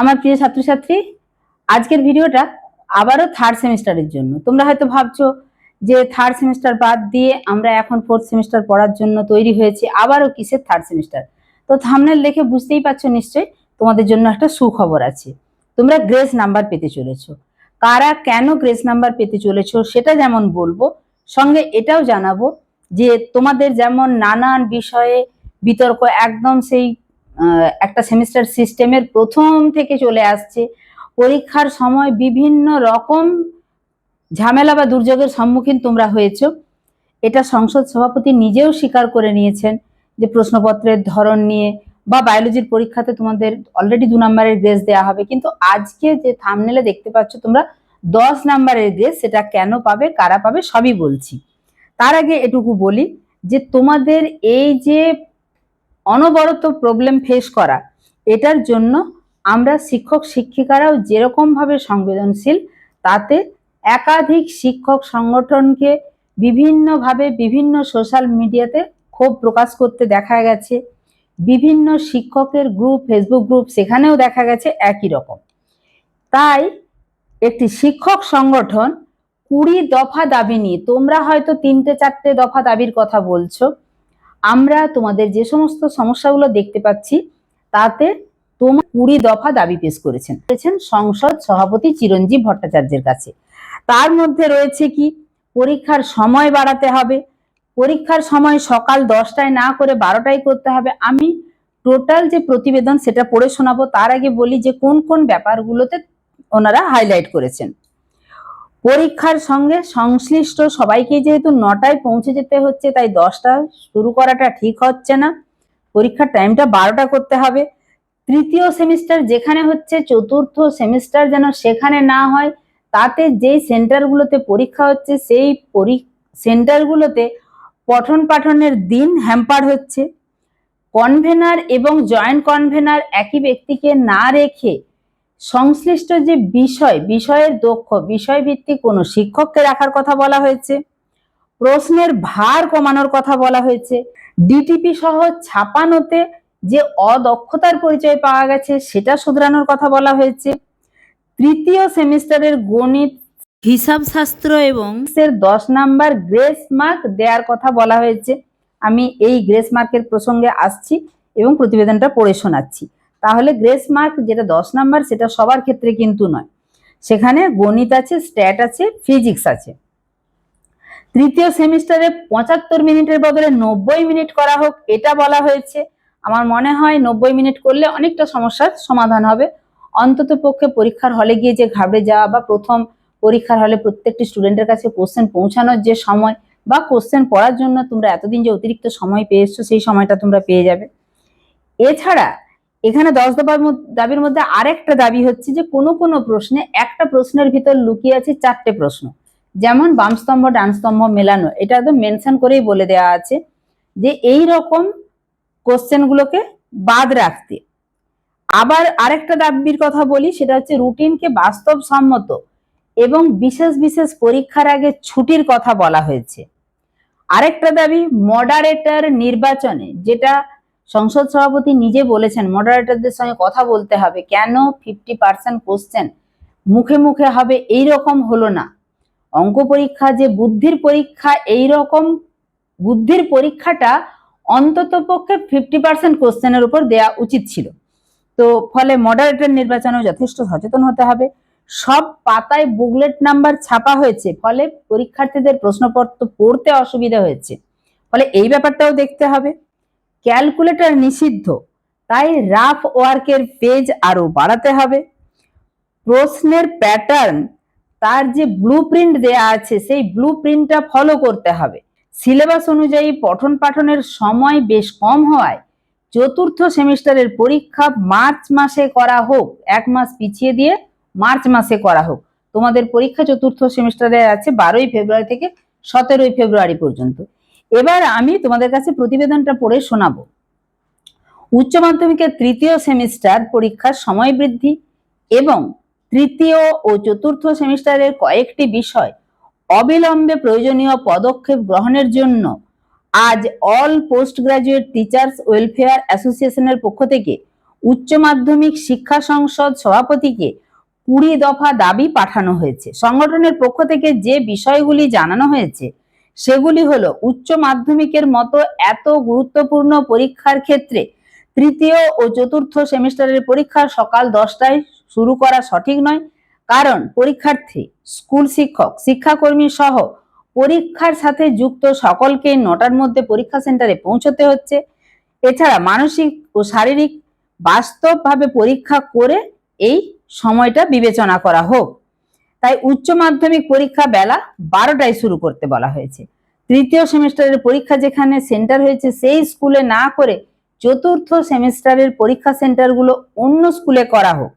আমার প্রিয় ছাত্রছাত্রী, আজকের ভিডিওটা আবারও থার্ড সেমিস্টারের জন্য। তোমরা হয়তো ভাবছ যে থার্ড সেমিস্টার বাদ দিয়ে আমরা এখন ফোর্থ সেমিস্টার পড়ার জন্য তৈরি হয়েছি, আবারও কিসের থার্ড সেমিস্টার তো থামনেল দেখে বুঝতেই পারছ নিশ্চয়ই তোমাদের জন্য একটা সুখবর আছে। তোমরা গ্রেস নাম্বার পেতে চলেছো। কারা কেন গ্রেস নাম্বার পেতে চলেছো সেটা যেমন বলব, সঙ্গে এটাও জানাব যে তোমাদের যেমন নানান বিষয়ে বিতর্ক একদম সেই একটা সেমিস্টার সিস্টেমের প্রথম থেকে চলে আসছে। পরীক্ষার সময় বিভিন্ন রকম ঝামেলা বা দুর্যোগের সম্মুখীন তোমরা হয়েছ। এটা সংসদ সভাপতি নিজেও স্বীকার করে নিয়েছেন যে প্রশ্নপত্রের ধরন নিয়ে বা বায়োলজির পরীক্ষাতে তোমাদের অলরেডি দু নম্বরের গ্রেস দেওয়া হবে। কিন্তু আজকে যে থামনেলে দেখতে পাচ্ছ তোমরা, দশ নম্বরের গ্রেস সেটা কেন পাবে, কারা পাবে সবই বলছি। তার আগে এটুকু বলি যে তোমাদের এই যে অনবরত প্রবলেম ফেস করা। এটার জন্য আমরা শিক্ষক শিক্ষিকারাও যেরকমভাবে সংবেদনশীল, তাতে একাধিক শিক্ষক সংগঠনকে বিভিন্নভাবে বিভিন্ন সোশ্যাল মিডিয়াতে ক্ষোভ প্রকাশ করতে দেখা গেছে। বিভিন্ন শিক্ষকের গ্রুপ ফেসবুক গ্রুপ সেখানেও দেখা গেছে একই রকম। তাই একটি শিক্ষক সংগঠন কুড়ি দফা দাবি নিয়ে, তোমরা হয়তো তিনটে চারটে দফা দাবির কথা বলছো আমরা তোমাদের যে সমস্ত সমস্যাগুলো দেখতে পাচ্ছি, তাতে তোমার কুড়ি দফা দাবি পেশ করেছেন। করেছেন সংসদ সভাপতি চিরঞ্জীব ভট্টাচার্যের কাছে। তার মধ্যে রয়েছে কি, পরীক্ষার সময় বাড়াতে হবে, পরীক্ষার সময় সকাল দশটায় না করে বারোটায় করতে হবে। আমি টোটাল যে প্রতিবেদন সেটা পড়ে শোনাবো, তার আগে বলি যে কোন কোন ব্যাপারগুলোতে ওনারা হাইলাইট করেছেন। পরীক্ষার সঙ্গে সংশ্লিষ্ট সবাইকে যেহেতু নটায় পৌঁছে যেতে হচ্ছে, তাই দশটা শুরু করাটা ঠিক হচ্ছে না। পরীক্ষার টাইমটা বারোটা করতে হবে। তৃতীয় সেমিস্টার যেখানে হচ্ছে, চতুর্থ সেমিস্টার যেন সেখানে না হয়, তাতে যেই সেন্টারগুলোতে পরীক্ষা হচ্ছে, সেই পরী, সেন্টারগুলোতে পঠন পাঠনের দিন হ্যাম্পার হচ্ছে। কনভেনার এবং জয়েন্ট কনভেনার একই ব্যক্তিকে না রেখে সংশ্লিষ্ট যে বিষয় বিষয়ের দক্ষ বিষয়ভিত্তিক কোনো শিক্ষককে রাখার কথা বলা হয়েছে প্রশ্নের ভার কমানোর কথা বলা হয়েছে ডিটিপি সহ ছাপানোতে যে অদক্ষতার পরিচয় পাওয়া গেছে সেটা শুধরানোর কথা বলা হয়েছে তৃতীয় সেমিস্টারের গণিত হিসাব শাস্ত্র এবং এর দশ নাম্বার গ্রেস মার্ক দেওয়ার কথা বলা হয়েছে আমি এই গ্রেস মার্কের প্রসঙ্গে আসছি এবং প্রতিবেদনটা পড়ে শোনাচ্ছি। তাহলে গ্রেস মার্ক যেটা দশ নাম্বার সেটা সবার ক্ষেত্রে কিন্তু নয়। সেখানে গণিত আছে স্ট্যাট আছে ফিজিক্স আছে। তৃতীয় সেমিস্টারে পঁচাত্তর মিনিটের বদলে নব্বই মিনিট করা হোক, এটা বলা হয়েছে। আমার মনে হয় নব্বই মিনিট করলে অনেকটা সমস্যার সমাধান হবে। অন্তত পক্ষে পরীক্ষার হলে গিয়ে যে ঘাবড়ে যাওয়া বা প্রথম পরীক্ষার হলে প্রত্যেকটি স্টুডেন্টের কাছে কোশ্চেন পৌঁছানোর যে সময় বা কোশ্চেন পড়ার জন্য তোমরা এতদিন যে অতিরিক্ত সময় পেয়ে এসছো সেই সময়টা তোমরা পেয়ে যাবে। এছাড়া এখানে দশ দফার দাবির মধ্যে আরেকটা দাবি হচ্ছে যে কোনো কোনো প্রশ্নে একটা প্রশ্নের ভিতর লুকিয়ে আছে চারটে প্রশ্ন। যেমন বাম স্তম্ভ, ডান স্তম্ভ, মেলানো। এটা একদম মেনশন করেই বলে দেওয়া আছে যে এই রকম কোশ্চেনগুলোকে বাদ রাখতে। আবার আরেকটা দাবির কথা বলি, সেটা হচ্ছে রুটিনকে বাস্তবসম্মত এবং বিশেষ বিশেষ পরীক্ষার আগে ছুটির কথা বলা হয়েছে। আরেকটা দাবি মডারেটর নির্বাচনে যেটা সংসদ সভাপতি নিজে বলেছেন মডারেটরদের সঙ্গে কথা বলতে হবে। কেন ফিফটি পার্সেন্ট কোশ্চেন মুখে মুখে হবে এই রকম হলো না। অঙ্ক পরীক্ষা যে বুদ্ধির পরীক্ষা এই রকম বুদ্ধির পরীক্ষাটা অন্তত পক্ষে ফিফটি পার্সেন্ট কোশ্চেনের উপর দেওয়া উচিত ছিল। তো ফলে মডারেটর নির্বাচনেও যথেষ্ট সচেতন হতে হবে। সব পাতায় বুকলেট নাম্বার ছাপা হয়েছে, ফলে পরীক্ষার্থীদের প্রশ্নপত্র পড়তে অসুবিধা হয়েছে। ফলে এই ব্যাপারটাও দেখতে হবে। ক্যালকুলেটর নিষিদ্ধ, তাই রাফ ওয়ার্কের পেজ আরও বাড়াতে হবে। প্রশ্নের প্যাটার্ন, তার যে ব্লু প্রিন্ট দেয়া আছে, সেই ব্লু প্রিন্টটা ফলো করতে হবে। সিলেবাস অনুযায়ী পঠন পাঠনের সময় বেশ কম হওয়ায় চতুর্থ সেমিস্টারের পরীক্ষা মার্চ মাসে করা হোক, এক মাস পিছিয়ে দিয়ে মার্চ মাসে করা হোক। তোমাদের পরীক্ষা চতুর্থ সেমিস্টারে আছে বারোই ফেব্রুয়ারি থেকে সতেরোই ফেব্রুয়ারি পর্যন্ত। এবার আমি তোমাদের কাছে প্রতিবেদনটা পড়ে শোনাবো। উচ্চ মাধ্যমিকের তৃতীয় সেমিস্টার পরীক্ষার সময় বৃদ্ধি এবং তৃতীয় ও চতুর্থ সেমিস্টারের কয়েকটি বিষয় অবিলম্বে প্রয়োজনীয় পদক্ষেপ গ্রহণের জন্য আজ all post graduate teachers welfare অ্যাসোসিয়েশনের পক্ষ থেকে উচ্চ মাধ্যমিক শিক্ষা সংসদ সভাপতিকে কুড়ি দফা দাবি পাঠানো হয়েছে। সংগঠনের পক্ষ থেকে যে বিষয়গুলি জানানো হয়েছে সেগুলি হলো উচ্চ মাধ্যমিকের মতো এত গুরুত্বপূর্ণ পরীক্ষার ক্ষেত্রে তৃতীয় ও চতুর্থ সেমিস্টারের পরীক্ষা সকাল দশটায় শুরু করা সঠিক নয়। কারণ পরীক্ষার্থী, স্কুল শিক্ষক, শিক্ষাকর্মী সহ পরীক্ষার সাথে যুক্ত সকলকে নটার মধ্যে পরীক্ষা সেন্টারে পৌঁছতে হচ্ছে। এছাড়া মানসিক ও শারীরিক বাস্তবভাবে পরীক্ষা করে এই সময়টা বিবেচনা করা হোক। তাই উচ্চ মাধ্যমিক পরীক্ষা বেলা বারোটায় শুরু করতে বলা হয়েছে। তৃতীয় সেমিস্টারের পরীক্ষা যেখানে সেন্টার হয়েছে, সেই স্কুলে না করে চতুর্থ সেমিস্টারের পরীক্ষা সেন্টারগুলো অন্য স্কুলে করা হোক।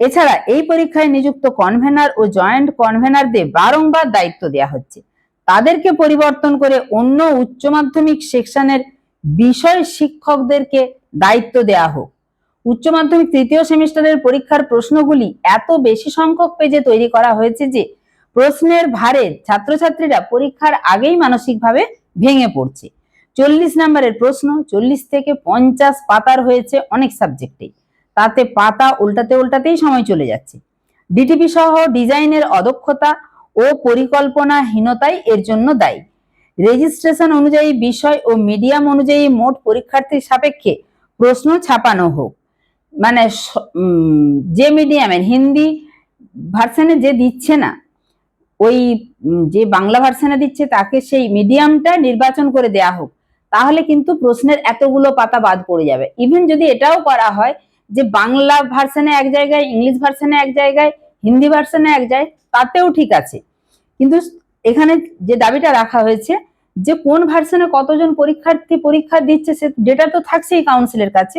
এছাড়া এই পরীক্ষায় নিযুক্ত কনভেনার ও জয়েন্ট কনভেনারদের বারংবার দায়িত্ব দেওয়া হচ্ছে। তাদেরকে পরিবর্তন করে অন্য উচ্চ মাধ্যমিক সেকশনের বিষয় শিক্ষকদেরকে দায়িত্ব দেওয়া হোক। উচ্চ মাধ্যমিক তৃতীয় সেমিস্টারের পরীক্ষার প্রশ্নগুলি এত বেশি সংখ্যক পেজে তৈরি করা হয়েছে যে প্রশ্নের ভারে ছাত্রছাত্রীরা পরীক্ষার আগেই মানসিকভাবে ভেঙে পড়ছে। চল্লিশ নম্বরের প্রশ্ন, চল্লিশ থেকে পঞ্চাশ পাতার হয়েছে অনেক সাবজেক্টে। তাতে পাতা উল্টাতে উল্টাতেই সময় চলে যাচ্ছে। ডিটিপি সহ ডিজাইনের অদক্ষতা ও পরিকল্পনাহীনতাই এর জন্য দায়ী। রেজিস্ট্রেশন অনুযায়ী বিষয় ও মিডিয়াম অনুযায়ী মোট পরীক্ষার্থীর সাপেক্ষে প্রশ্ন ছাপানো হোক। মানে যে মিডিয়ামের হিন্দি ভার্সনে যে দিচ্ছে না, ওই যে বাংলা ভার্সনে দিচ্ছে, তাকে সেই মিডিয়ামটা নির্বাচন করে দেয়া হোক, তাহলে কিন্তু প্রশ্নের এতগুলো পাতা বাদ পড়ে যাবে। ইভেন যদি এটাও করা হয় যে বাংলা ভার্সনে এক জায়গায়, ইংলিশ ভার্সনে এক জায়গায়, হিন্দি ভার্সনে এক জায়গায়, তাতেও ঠিক আছে। কিন্তু এখানে যে দাবিটা রাখা হয়েছে যে কোন ভার্সনে কতজন পরীক্ষার্থী পরীক্ষা দিচ্ছে, সে ডেটা তো থাকছেই কাউন্সিলের কাছে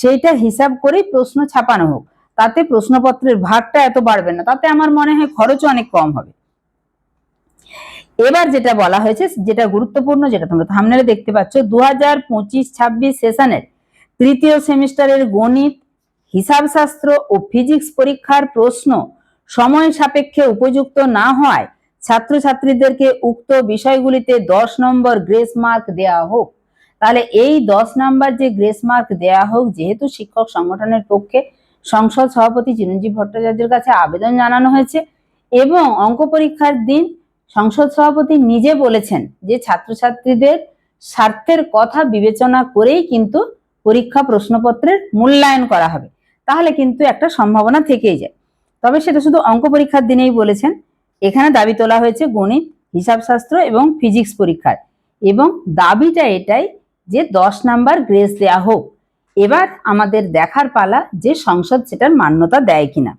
সেইটা হিসাব করেই প্রশ্ন ছাপানো হোক। তাতে প্রশ্নপত্রের ভাগটা এত বাড়বে না, তাতে আমার মনে হয় খরচও অনেক কম হবে। এবার যেটা বলা হয়েছে, যেটা গুরুত্বপূর্ণ, যেটা তোমরা থামনেলে দেখতে পাচ্ছ দু হাজার পঁচিশ, ছাব্বিশ সেশনের তৃতীয় সেমিস্টারের গণিত, হিসাবশাস্ত্র ও ফিজিক্স পরীক্ষার প্রশ্ন সময় সাপেক্ষে উপযুক্ত না হওয়ায় ছাত্রছাত্রীদেরকে উক্ত বিষয়গুলিতে দশ নম্বর গ্রেস মার্ক দেওয়া হোক। তাহলে এই দশ নাম্বার যে গ্রেস মার্ক দেওয়া হোক, যেহেতু শিক্ষক সংগঠনের পক্ষে সংসদ সভাপতি চিরঞ্জীব ভট্টাচার্যের কাছে আবেদন জানানো হয়েছে এবং অঙ্ক পরীক্ষার দিন সংসদ সভাপতি নিজে বলেছেন যে ছাত্রছাত্রীদের স্বার্থের কথা বিবেচনা করেই কিন্তু পরীক্ষা প্রশ্নপত্রের মূল্যায়ন করা হবে। তাহলে কিন্তু একটা সম্ভাবনা থেকেই যায়। তবে সেটা শুধু অঙ্ক পরীক্ষার দিনেই বলেছেন। এখানে দাবি তোলা হয়েছে গণিত, হিসাবশাস্ত্র এবং ফিজিক্স পরীক্ষার এবং দাবিটা এটাই যে দশ নাম্বার গ্রেস দেয়া হোক। এবার আমাদের দেখার পালা যে সংসদ সেটার মান্যতা দেয় কিনা।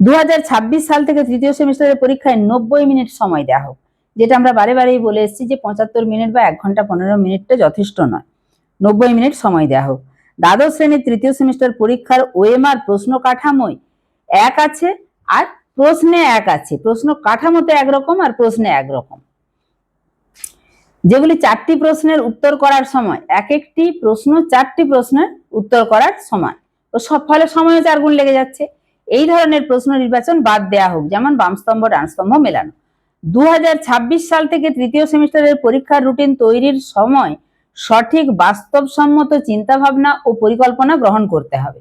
দু হাজার ছাব্বিশ সাল থেকে তৃতীয় সেমিস্টারের পরীক্ষায় নব্বই মিনিট সময় দেওয়া হোক। যেটা আমরা বারে বারেই বলে এসেছি যে পঁচাত্তর মিনিট বা এক ঘণ্টা পনেরো মিনিটটা যথেষ্ট নয়। নব্বই মিনিট সময় দেওয়া হোক। দ্বাদশ শ্রেণির তৃতীয় সেমিস্টার পরীক্ষার ওএমআর প্রশ্ন কাঠামোয় এক আছে আর প্রশ্নে এক আছে। প্রশ্ন কাঠামোতে একরকম আর প্রশ্নে একরকম যেগুলি চারটি প্রশ্নের উত্তর করার সময়, এক একটি প্রশ্ন চারটি প্রশ্নের উত্তর করার সময়। তো সব ফলে সময়ও চার গুণ লেগে যাচ্ছে। এই ধরনের প্রশ্ন নির্বাচন বাদ দেয়া হোক, যেমন বামস্তম্ভ ডানস্তম্ভ মেলানো। দু হাজার ছাব্বিশ সাল থেকে তৃতীয় সেমিস্টারের পরীক্ষার রুটিন তৈরির সময় সঠিক বাস্তবসম্মত চিন্তাভাবনা ও পরিকল্পনা গ্রহণ করতে হবে।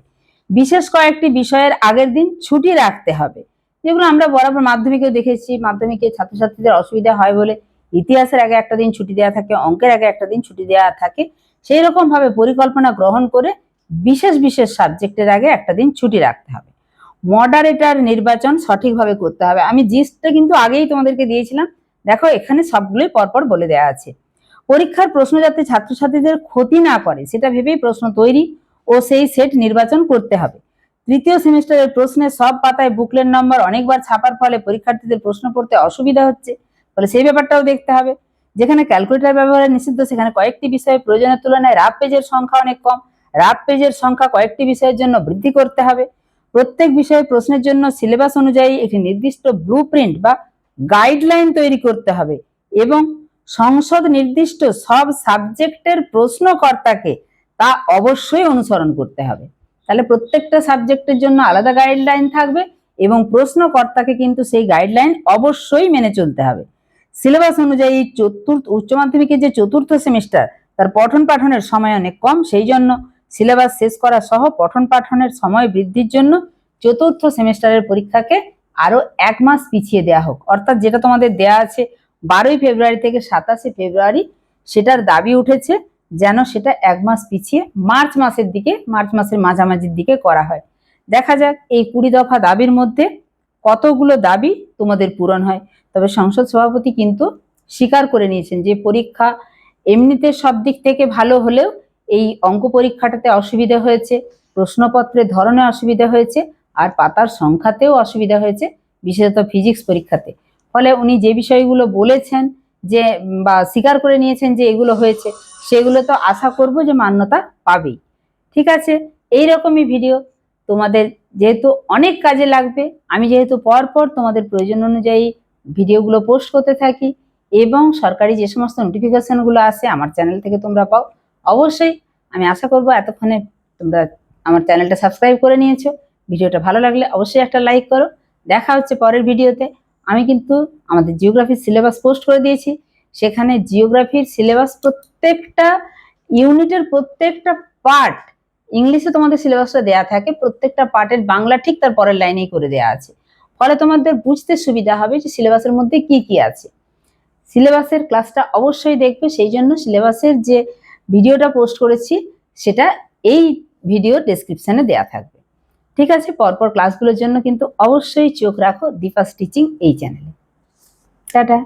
বিশেষ কয়েকটি বিষয়ের আগের দিন ছুটি রাখতে হবে। যেগুলো আমরা বরাবর মাধ্যমিকেও দেখেছি, মাধ্যমিকে ছাত্রছাত্রীদের অসুবিধা হয় বলে ইতিহাসের আগে একটা দিন ছুটি দেওয়া থাকে, অঙ্কের আগে একটা দিন ছুটি দেওয়া থাকে সেই রকম ভাবে পরিকল্পনা গ্রহণ করে বিশেষ বিশেষ সাবজেক্টের আগে একটা দিন ছুটি রাখতে হবে। মডারেটার নির্বাচন সঠিকভাবে করতে হবে। আমি জিস্টটা কিন্তু আগেই তোমাদেরকে দিয়েছিলাম। দেখো, এখানে সবগুলোই পরপর বলে দেওয়া আছে। পরীক্ষার প্রশ্ন যাতে ছাত্রছাত্রীদের ক্ষতি না করে, সেটা ভেবেই প্রশ্ন তৈরি ও সেই সেট নির্বাচন করতে হবে। তৃতীয় সেমিস্টারের প্রশ্নের সব পাতায় বুকলেট নম্বর, অনেকবার ছাপার ফলে পরীক্ষার্থীদের প্রশ্ন পড়তে অসুবিধা হচ্ছে। ফলে সেই ব্যাপারটাও দেখতে হবে। যেখানে ক্যালকুলেটর ব্যবহারে নিষিদ্ধ, সেখানে কয়েকটি বিষয়ে প্রয়োজনের তুলনায় রাফ পেজের সংখ্যা অনেক কম। রাফ পেজের সংখ্যা কয়েকটি বিষয়ের জন্য বৃদ্ধি করতে হবে। প্রত্যেক বিষয়ে প্রশ্নের জন্য সিলেবাস অনুযায়ী একটি নির্দিষ্ট ব্লু প্রিন্ট বা গাইডলাইন তৈরি করতে হবে এবং সংসদ নির্দিষ্ট সব সাবজেক্টের প্রশ্নকর্তাকে তা অবশ্যই অনুসরণ করতে হবে। তাহলে প্রত্যেকটা সাবজেক্টের জন্য আলাদা গাইডলাইন থাকবে এবং প্রশ্নকর্তাকে কিন্তু সেই গাইডলাইন অবশ্যই মেনে চলতে হবে। সিলেবাস অনুযায়ী চতুর্থ, উচ্চ মাধ্যমিকের যে চতুর্থ সেমিস্টার, তার পঠন পাঠনের সময় অনেক কম। সেই জন্য সিলেবাস শেষ করা সহ পঠন পাঠনের সময় বৃদ্ধির জন্য চতুর্থ সেমিস্টারের পরীক্ষাকে আরও এক মাস পিছিয়ে দেওয়া হোক। অর্থাৎ যেটা তোমাদের দেয়া আছে, বারোই ফেব্রুয়ারি থেকে সাতাশে ফেব্রুয়ারি, সেটার দাবি উঠেছে যেন সেটা এক মাস পিছিয়ে মার্চ মাসের দিকে, মার্চ মাসের মাঝামাঝির দিকে করা হয়। দেখা যাক এই কুড়ি দফা দাবির মধ্যে কতগুলো দাবি তোমাদের পূরণ হয়? তবে সংসদ সভাপতি কিন্তু স্বীকার করে নিয়েছেন যে পরীক্ষা এমনিতে সব দিক থেকে ভালো হলেও এই অঙ্ক পরীক্ষাটাতে অসুবিধা হয়েছে প্রশ্নপত্রের ধরনে অসুবিধা হয়েছে, আর পাতার সংখ্যাতেও অসুবিধা হয়েছে, বিশেষত ফিজিক্স পরীক্ষাতে। ফলে উনি যে বিষয়গুলো বলেছেন যে বা স্বীকার করে নিয়েছেন যে এগুলো হয়েছে, সেগুলো তো আশা করব যে মান্যতা পাবেই। ঠিক আছে এই রকমই ভিডিও তোমাদের যেহেতু অনেক কাজে লাগবে, আমি যেহেতু পর পর তোমাদের প্রয়োজন অনুযায়ী ভিডিওগুলো পোস্ট করতে থাকি এবং সরকারি যে সমস্ত নোটিফিকেশনগুলো আসে আমার চ্যানেল থেকে তোমরা পাও, অবশ্যই আমি আশা করব এতক্ষণে তোমরা আমার চ্যানেলটা সাবস্ক্রাইব করে নিয়েছো। ভিডিওটা ভালো লাগলে অবশ্যই একটা লাইক করো। দেখা হচ্ছে পরের ভিডিওতে। আমি কিন্তু আমাদের জিওগ্রাফির সিলেবাস পোস্ট করে দিয়েছি। সেখানে জিওগ্রাফির সিলেবাস প্রত্যেকটা ইউনিটের প্রত্যেকটা পার্ট ইংলিশে তোমাদের সিলেবাসটা দেয়া থাকে, প্রত্যেকটা পার্টের বাংলা ঠিক তার পরের লাইনেই করে দেয়া আছে। ফলে তোমাদের বুঝতে সুবিধা হবে যে সিলেবাসের মধ্যে কি কি আছে। সিলেবাসের ক্লাসটা অবশ্যই দেখবে, সেই জন্য সিলেবাসের যে ভিডিওটা পোস্ট করেছি, সেটা এই ভিডিও ডেসক্রিপশনে দেয়া থাকবে। ঠিক আছে, পরপর ক্লাসগুলোর জন্য কিন্তু অবশ্যই চোখ রাখো দীপা টিচিং এই চ্যানেলে টাটা।